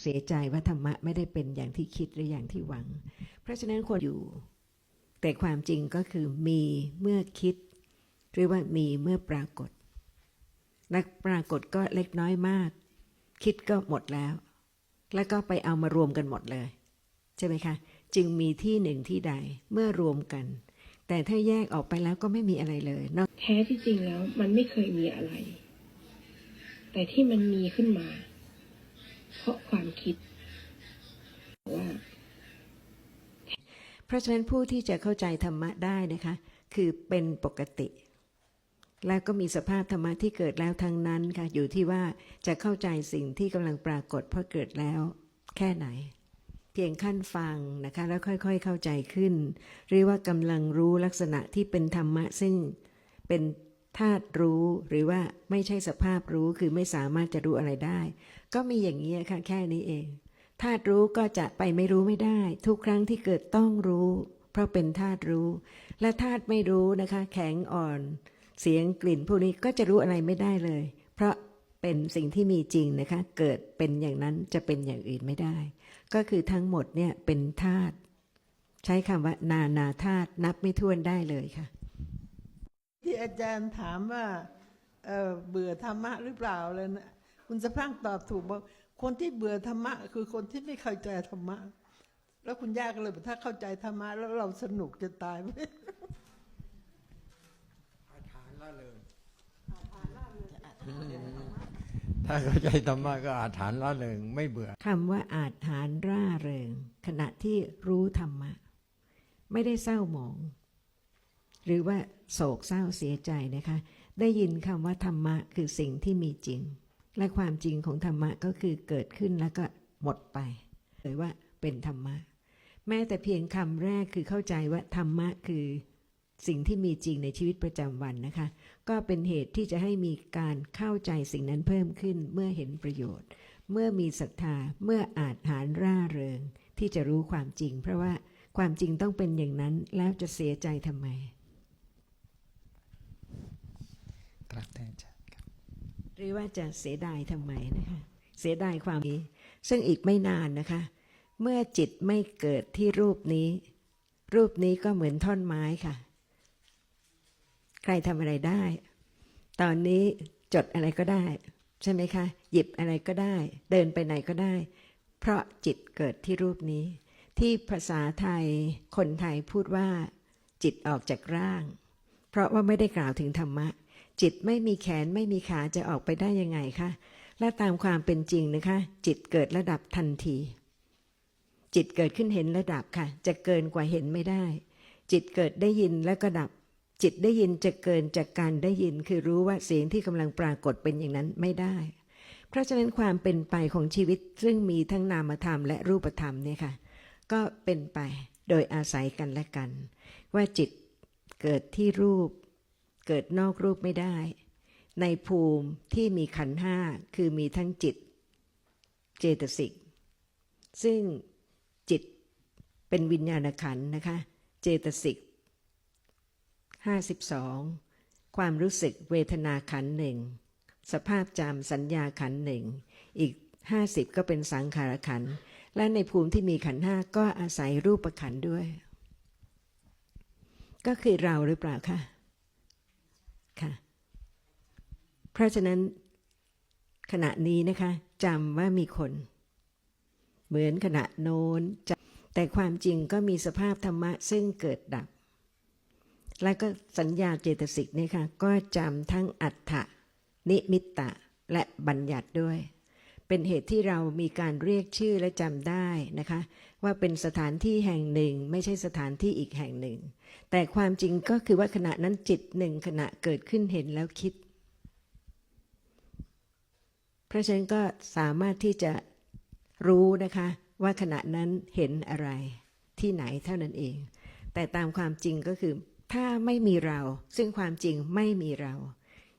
เสียใจว่าธรรมะไม่ได้เป็นอย่างที่คิดหรืออย่างที่หวัง เพราะฉะนั้นควรอยู่ แต่ความจริงก็คือมีเมื่อคิด หรือว่ามีเมื่อปรากฏและปรากฏก็เล็กน้อยมาก คิดก็หมดแล้ว แล้วก็ไปเอามารวมกันหมดเลย ใช่ไหมคะ จึงมีที่หนึ่งที่ใดเมื่อรวมกัน แต่ถ้าแยกออกไปแล้วก็ไม่มีอะไรเลยนอกแท้ที่จริงแล้วมันไม่เคยมีอะไร แต่ที่มันมีขึ้นมา เพราะความคิดว่าเพราะฉะนั้นผู้ที่จะเข้าใจธรรมะได้นะคะ คือเป็นปกติ แล้วก็มีสภาพธรรมะที่เกิดแล้วทั้งนั้นค่ะ อยู่ที่ว่าจะเข้าใจสิ่งที่กำลังปรากฏเพราะเกิดแล้ว แค่ไหน เพียงขั้นฟังนะคะ แล้วค่อยๆเข้าใจขึ้นหรือว่ากำลังรู้ลักษณะที่เป็นธรรมะซึ่งเป็น ธาตุรู้หรือว่าไม่ใช่สภาพรู้คือไม่สามารถจะรู้อะไรได้ ก็มีอย่างนี้ค่ะแค่นี้เองธาตุรู้ก็จะไปไม่รู้ไม่ได้ ทุกครั้งที่เกิดต้องรู้ เพราะเป็นธาตุรู้ และธาตุไม่รู้นะคะ แข็งอ่อน เสียงกลิ่นพวกนี้ก็จะรู้อะไรไม่ได้เลย เพราะเป็นสิ่งที่มีจริงนะคะ เกิดเป็นอย่างนั้นจะเป็นอย่างอื่นไม่ได้ ก็คือทั้งหมดเนี่ยเป็นธาตุใช้คำว่านานาธาตุนับไม่ถ้วนได้เลยค่ะ ที่อาจารย์ถามว่าเอ่อเบื่อธรรมะหรือเปล่าเลยนะคุณสะพรั่งตอบถูกบอกคนที่เบื่อธรรมะ คือคนที่ไม่เข้าใจธรรมะ แล้วคุณย่าก็เลยบอกถ้าเข้าใจธรรมะ แล้วเราสนุกจะตายไหมอาถานละเลยถ้าเข้าใจธรรมะก็อาถานละเลยไม่เบื่อคำว่าอาจหารร่าเริง ขณะที่รู้ธรรมะ ไม่ได้เศร้าหมอง หรือว่าโศกเศร้าเสียใจนะคะ ได้ยินคำว่าธรรมะคือสิ่งที่มีจริง และความจริงของธรรมะก็คือเกิดขึ้นแล้วก็หมดไปเลยว่าเป็นธรรมะ แม้แต่เพียงคำแรกคือเข้าใจว่าธรรมะคือสิ่งที่มีจริงในชีวิตประจำวันนะคะ ก็เป็นเหตุที่จะให้มีการเข้าใจสิ่งนั้นเพิ่มขึ้นเมื่อเห็นประโยชน์ เมื่อมีศรัทธาเมื่ออาจหารร่าเริง ที่จะรู้ความจริง เพราะว่าความจริงต้องเป็นอย่างนั้นแล้วจะเสียใจทำไม ครับท่านอาจารย์ครับ หรือว่าจะเสียดายทำไมนะคะ เสียดายความนี้ ซึ่งอีกไม่นานนะคะ เมื่อจิตไม่เกิดที่รูปนี้ รูปนี้ก็เหมือนท่อนไม้ค่ะ ใครทำอะไรได้ ตอนนี้จดอะไรก็ได้ ใช่ไหมคะ หยิบอะไรก็ได้ เดินไปไหนก็ได้ เพราะจิตเกิดที่รูปนี้ ที่ภาษาไทยคนไทยพูดว่า จิตออกจากร่าง เพราะว่าไม่ได้กล่าวถึงธรรมะ จิตไม่มีแขนไม่มีขาจะออกไปได้ยังไงคะและตามความเป็นจริงนะคะ จิตเกิดระดับทันที จิตเกิดขึ้นเห็นระดับค่ะ จะเกินกว่าเห็นไม่ได้ จิตเกิดได้ยินแล้วก็ดับ จิตได้ยินจะเกินจากการได้ยิน คือรู้ว่าเสียงที่กำลังปรากฏเป็นอย่างนั้นไม่ได้ เพราะฉะนั้นความเป็นไปของชีวิตซึ่งมีทั้งนามธรรมและรูปธรรมเนี่ยค่ะ ก็เป็นไปโดยอาศัยกันและกัน ว่าจิตเกิดที่รูป เกิดนอกรูปไม่ได้ ในภูมิที่มีขันห้าคือมีทั้งจิต เจตสิก ซึ่งจิตเป็นวิญญาณขันนะคะ เจตสิกห้าสิบสองความรู้สึกเวทนาขันหนึ่งสภาพจำสัญญาขันหนึ่งอีกห้าสิบก็เป็นสังขารขัน และในภูมิที่มีขันห้าก็อาศัยรูปขันด้วย ก็คือเราหรือเปล่าคะ ค่ะ เพราะฉะนั้นขณะนี้นะคะจำว่ามีคน เหมือนขณะโน้นจำแต่ความจริงก็มีสภาพธรรมะซึ่งเกิดดับ และก็สัญญาเจตสิกนี่ค่ะก็จำทั้งอัฏฐะนิมิตตะและบัญญัติด้วย เป็นเหตุที่เรามีการเรียกชื่อและจำได้นะคะ ว่าเป็นสถานที่แห่งหนึ่ง ไม่ใช่สถานที่อีกแห่งหนึ่ง แต่ความจริงก็คือว่าขณะนั้นจิตหนึ่งขณะเกิดขึ้นเห็นแล้วคิด เพราะฉะนั้นก็สามารถที่จะรู้นะคะว่าขณะนั้นเห็นอะไรที่ไหนเท่านั้นเอง แต่ตามความจริงก็คือ ถ้าไม่มีเรา ซึ่งความจริงไม่มีเรา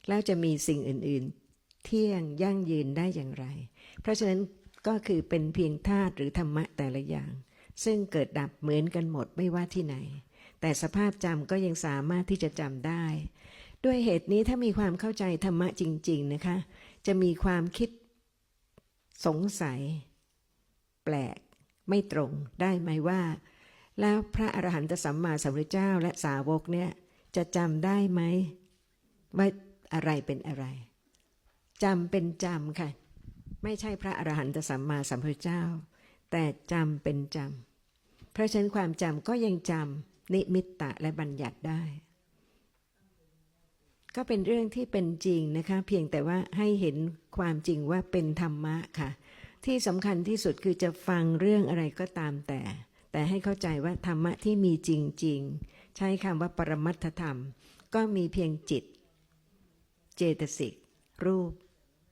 แล้วจะมีสิ่งอื่น ๆ เที่ยงยั่งยืนได้อย่างไร เพราะฉะนั้นก็คือเป็นเพียงธาตุหรือธรรมะแต่ละอย่าง ซึ่งเกิดดับเหมือนกันหมดไม่ว่าที่ไหน แต่สภาพจำก็ยังสามารถที่จะจำได้ ด้วยเหตุนี้ถ้ามีความเข้าใจธรรมะจริง ๆนะคะ จะมีความคิดสงสัย แปลก ไม่ตรงได้ไหมว่า แล้วพระอรหันตสัมมาสัมพุทธเจ้าและสาวกเนี่ยจะจำได้ไหมว่าอะไรเป็นอะไรจำเป็นจำค่ะ ไม่ใช่พระอรหันตสัมมาสัมพุทธเจ้า แต่จำเป็นจำเพราะฉะนั้นความจำก็ยังจำนิมิตตะและบัญญัติได้ ก็เป็นเรื่องที่เป็นจริงนะคะ เพียงแต่ว่าให้เห็นความจริงว่าเป็นธรรมะค่ะ ที่สำคัญที่สุดคือจะฟังเรื่องอะไรก็ตามแต่ แต่ให้เข้าใจว่าธรรมะที่มีจริง ๆ ใช้คำว่าปรมัตถธรรม ก็มีเพียงจิต เจตสิก รูป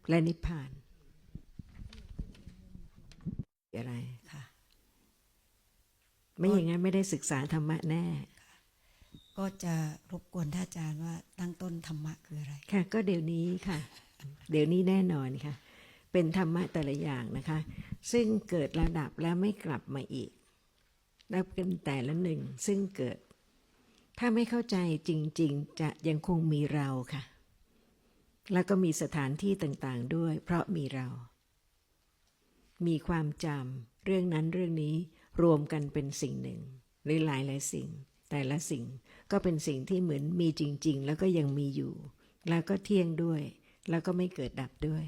และนิพพาน อะไรค่ะ ไม่อย่างนั้นไม่ได้ศึกษาธรรมะแน่ก็จะรบกวนท่านอาจารย์ว่าตั้งต้นธรรมะคืออะไร ค่ะ ก็เดี๋ยวนี้ค่ะ เดี๋ยวนี้แน่นอนค่ะ เป็นธรรมะแต่ละอย่างนะคะ ซึ่งเกิดระดับแล้วไม่กลับมาอีกนับเป็นแต่ละหนึ่งซึ่งเกิด ถ้าไม่เข้าใจจริง ๆ จะยังคงมีเราค่ะ แล้วก็มีสถานที่ต่างๆด้วย เพราะมีเรา มีความจำเรื่องนั้นเรื่องนี้รวมกันเป็นสิ่งหนึ่ง หรือหลายหลายสิ่ง แต่ละสิ่งก็เป็นสิ่งที่เหมือนมีจริง ๆ แล้วก็ยังมีอยู่ แล้วก็เที่ยงด้วย แล้วก็ไม่เกิดดับด้วย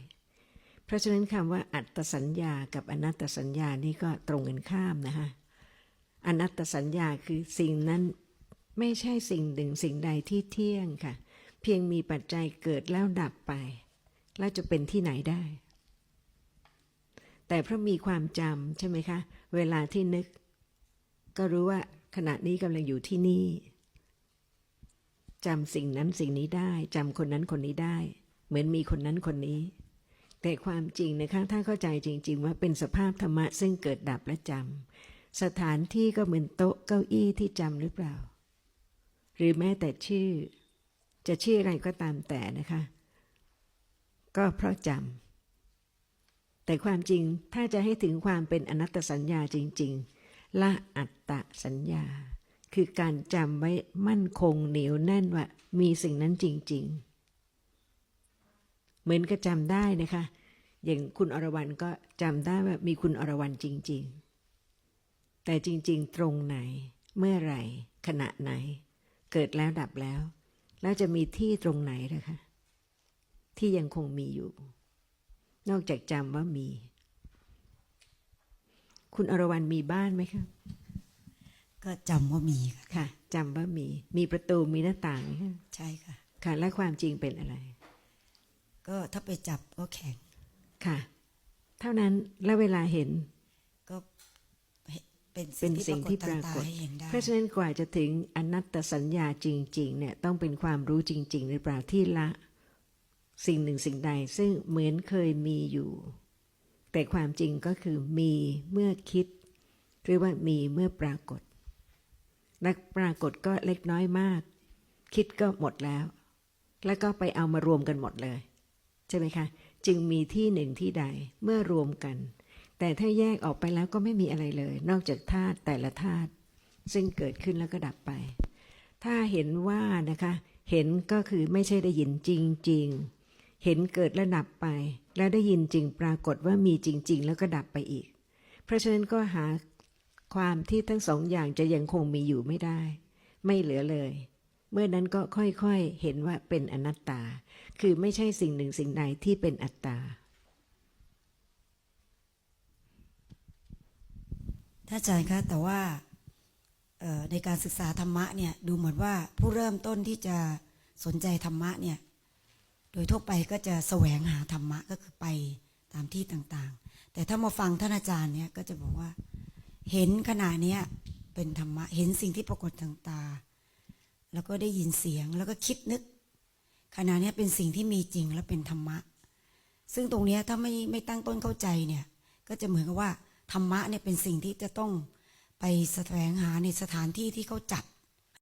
เพราะฉะนั้นคำว่าอัตตสัญญากับอนัตตสัญญานี่ก็ตรงกันข้ามนะคะอนัตตสัญญาคือสิ่งนั้นไม่ใช่สิ่งหนึ่งสิ่งใดที่เที่ยงค่ะ เพียงมีปัจจัยเกิดแล้วดับไป แล้วจะเป็นที่ไหนได้ แต่เพราะมีความจำใช่ไหมคะ เวลาที่นึก ก็รู้ว่าขณะนี้กำลังอยู่ที่นี่จำสิ่งนั้นสิ่งนี้ได้จำคนนั้นคนนี้ได้ เหมือนมีคนนั้นคนนี้ แต่ความจริงนะคะถ้าเข้าใจจริง ๆ ว่าเป็นสภาพธรรมะซึ่งเกิดดับและจำสถานที่ก็เหมือนโต๊ะเก้าอี้ที่จำหรือเปล่า หรือแม้แต่ชื่อ จะชื่ออะไรก็ตามแต่นะคะ ก็เพราะจำ แต่ความจริงถ้าจะให้ถึงความเป็นอนัตตสัญญาจริง ๆ ละอัตตสัญญา คือการจำไว้มั่นคงเหนียวแน่นว่ามีสิ่งนั้นจริง ๆ เหมือนกับจำได้นะคะ อย่างคุณอรวรรณก็จำได้ว่ามีคุณอรวรรณจริง ๆ แต่จริง ๆ ตรงไหน เมื่อไหร่ ขณะไหน เกิดแล้วดับแล้ว แล้วจะมีที่ตรงไหนนะคะ ที่ยังคงมีอยู่ นอกจากจำว่ามี คุณอรวรรณมีบ้านไหมคะก็จำว่ามีค่ะค่ะจำว่ามี มีประตูมีหน้าต่างไหมคะใช่ค่ะ ค่ะและความจริงเป็นอะไร ก็ถ้าไปจับก็แข็งค่ะ เท่านั้นแล้วเวลาเห็น ก็เป็นเป็นสิ่สิ่งงที่ที่ปปรารากกฏฏให้เห็นได้เพราะฉะนั้นกว่าจะถึงอนัตตสัญญาจริง ๆ เนี่ยต้องเป็นความรู้จริง ๆ หรือเปล่าที่ละ สิ่งหนึ่งสิ่งใดซึ่งเหมือนเคยมีอยู่ แต่ความจริงก็คือมีเมื่อคิด หรือว่ามีเมื่อปรากฏและปรากฏก็เล็กน้อยมาก คิดก็หมดแล้ว แล้วก็ไปเอามารวมกันหมดเลย ใช่ไหมคะ จึงมีที่หนึ่งที่ใดเมื่อรวมกัน แต่ถ้าแยกออกไปแล้วก็ไม่มีอะไรเลย นอกจากธาตุแต่ละธาตุซึ่งเกิดขึ้นแล้วก็ดับไป ถ้าเห็นว่านะคะ เห็นก็คือไม่ใช่ได้ยินจริงๆ เห็นเกิดและดับไป แล้วได้ยินจริงปรากฏว่ามีจริง ๆ แล้วก็ดับไปอีก เพราะฉะนั้นก็หาความที่ทั้งสองอย่างจะยังคงมีอยู่ไม่ได้ ไม่เหลือเลย เมื่อนั้นก็ค่อยๆเห็นว่าเป็นอนัตตา คือไม่ใช่สิ่งหนึ่งสิ่งใดที่เป็นอัตตา ท่านอาจารย์คะแต่ว่าในการศึกษาธรรมะเนี่ยดูเหมือนว่าผู้เริ่มต้นที่จะสนใจธรรมะเนี่ย โดยทั่วไปก็จะแสวงหาธรรมะก็คือไปตามที่ต่างๆ แต่ถ้ามาฟังท่านอาจารย์เนี่ยก็จะบอกว่า เห็นขณะเนี้ยเป็นธรรมะ เห็นสิ่งที่ปรากฏทางตา แล้วก็ได้ยินเสียงแล้วก็คิดนึก ขณะเนี้ยเป็นสิ่งที่มีจริงและเป็นธรรมะ ซึ่งตรงเนี้ยถ้าไม่ไม่ตั้งต้นเข้าใจเนี่ยก็จะเหมือนกับว่าธรรมะเนี่ยเป็นสิ่งที่จะต้องไปแสวงหาในสถานที่ที่เขาจัด